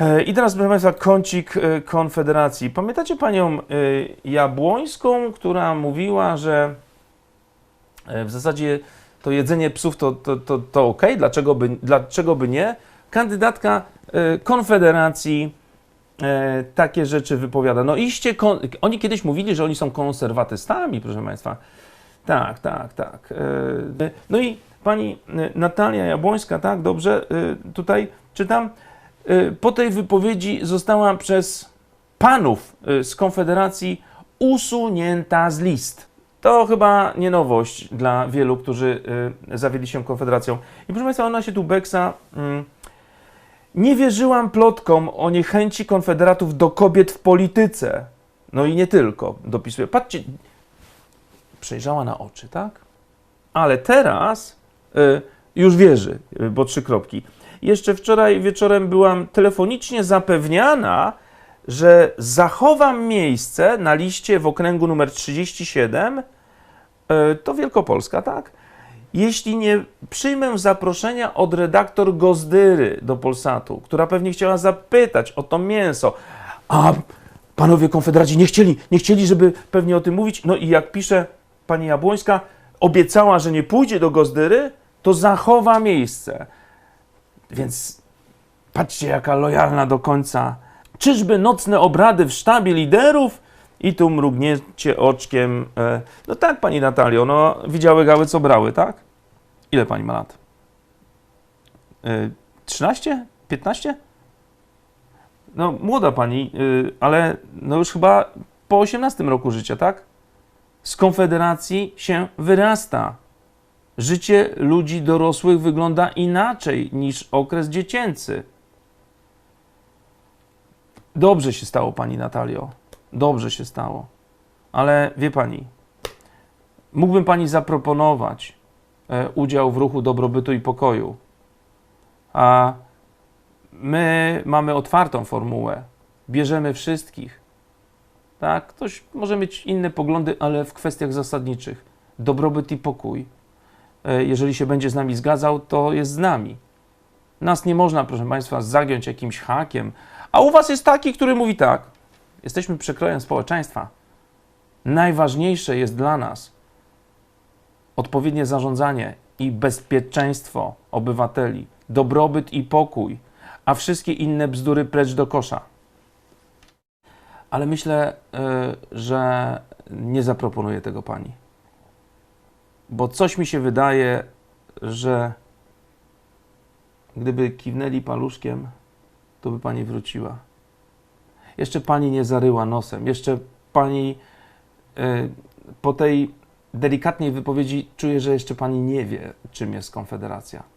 E, I teraz, proszę Państwa, kącik e, Konfederacji. Pamiętacie panią e, Jabłońską, która mówiła, że w zasadzie to jedzenie psów to, to, to, to ok, dlaczego by, dlaczego by nie? Kandydatka Konfederacji takie rzeczy wypowiada. No iście, oni kiedyś mówili, że oni są konserwatystami, proszę Państwa. Tak, tak, tak. No i pani Natalia Jabłońska, tak, dobrze, tutaj czytam. E, Po tej wypowiedzi została przez panów e, z Konfederacji usunięta z list. To chyba nie nowość dla wielu, którzy e, zawiedli się Konfederacją. I proszę Państwa, ona się tu beksa. mm, Nie wierzyłam plotkom o niechęci konfederatów do kobiet w polityce. No i nie tylko, dopisuje. Patrzcie, przejrzała na oczy, tak? Ale teraz y, już wierzy, y, bo trzy kropki. Jeszcze wczoraj wieczorem byłam telefonicznie zapewniana, że zachowam miejsce na liście w okręgu numer 37, y, to Wielkopolska, tak? Jeśli nie przyjmę zaproszenia od redaktor Gozdyry do Polsatu, która pewnie chciała zapytać o to mięso, a panowie konfederaci nie chcieli, nie chcieli, żeby pewnie o tym mówić. No i jak pisze pani Jabłońska, obiecała, że nie pójdzie do Gozdyry, to zachowa miejsce. Więc patrzcie, jaka lojalna do końca. Czyżby nocne obrady w sztabie liderów? I tu mrugniecie oczkiem. E, no tak, pani Natalio, no widziały gały, co brały, tak? Ile pani ma lat? E, 13? 15? No, młoda pani, y, ale no już chyba po 18 roku życia, tak? Z Konfederacji się wyrasta. Życie ludzi dorosłych wygląda inaczej niż okres dziecięcy. Dobrze się stało, pani Natalio. Dobrze się stało. Ale wie pani, mógłbym pani zaproponować e, udział w ruchu dobrobytu i pokoju. A my mamy otwartą formułę. Bierzemy wszystkich. Tak? Ktoś może mieć inne poglądy, ale w kwestiach zasadniczych. Dobrobyt i pokój. E, Jeżeli się będzie z nami zgadzał, to jest z nami. Nas nie można, proszę Państwa, zagiąć jakimś hakiem. A u Was jest taki, który mówi tak. Jesteśmy przekrojem społeczeństwa. Najważniejsze jest dla nas odpowiednie zarządzanie i bezpieczeństwo obywateli, dobrobyt i pokój, a wszystkie inne bzdury precz do kosza. Ale myślę, y, że nie zaproponuję tego pani. Bo coś mi się wydaje, że gdyby kiwnęli paluszkiem, to by pani wróciła. Jeszcze pani nie zaryła nosem, jeszcze pani y, po tej delikatnej wypowiedzi czuję, że jeszcze pani nie wie, czym jest Konfederacja.